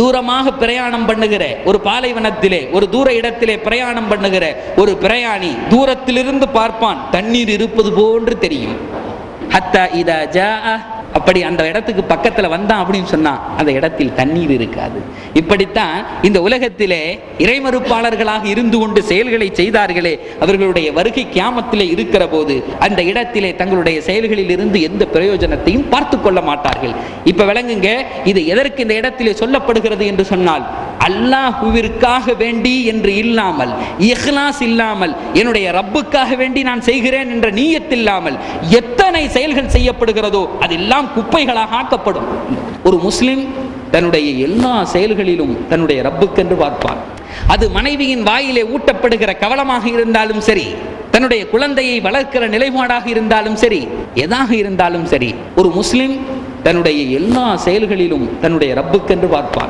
தூரமாக பிரயாணம் பண்ணுகிற ஒரு பாலைவனத்திலே ஒரு தூர இடத்திலே பிரயாணம் பண்ணுகிற ஒரு பிரயாணி தூரத்திலிருந்து பார்ப்பான் தண்ணீர் இருப்பது போன்று தெரியும். ஹத்தா இதா ஜா அப்படி அந்த இடத்துக்கு பக்கத்தில் வந்தான் அப்படின்னு சொன்னால் அந்த இடத்தில் தண்ணீர் இருக்காது. இப்படித்தான் இந்த உலகத்திலே இறைமறுப்பாளர்களாக இருந்து கொண்டு செயல்களை செய்தார்களே அவர்களுடைய வருகை கியாமத்திலே இருக்கிற போது அந்த இடத்திலே தங்களுடைய செயல்களில் இருந்து எந்த பிரயோஜனத்தையும் பார்த்து கொள்ள மாட்டார்கள். இப்போ விளங்குங்க இது எதற்கு இந்த இடத்திலே சொல்லப்படுகிறது என்று சொன்னால் அல்லாஹுவிற்காக வேண்டி என்று இல்லாமல் இஹ்லாஸ் இல்லாமல் என்னுடைய ரப்புக்காக வேண்டி நான் செய்கிறேன் என்ற நீயத்தில்லாமல் எத்தனை செயல்கள் செய்யப்படுகிறதோ அதெல்லாம் குப்பைகளாக ஆக்கப்படும். ஒரு முஸ்லிம் தன்னுடைய எல்லா செயல்களிலும் தன்னுடைய ரப்புக்கென்று பார்ப்பான். அது மனைவியின் வாயிலே ஊட்டப்படுகிற கவலமாக இருந்தாலும் சரி தன்னுடைய குழந்தையை வளர்க்கிற நிலைப்பாடாக இருந்தாலும் சரி எதாக இருந்தாலும் சரி ஒரு முஸ்லிம் தன்னுடைய எல்லா செயல்களிலும் தன்னுடைய ரப்புக்கென்று பார்ப்பான்.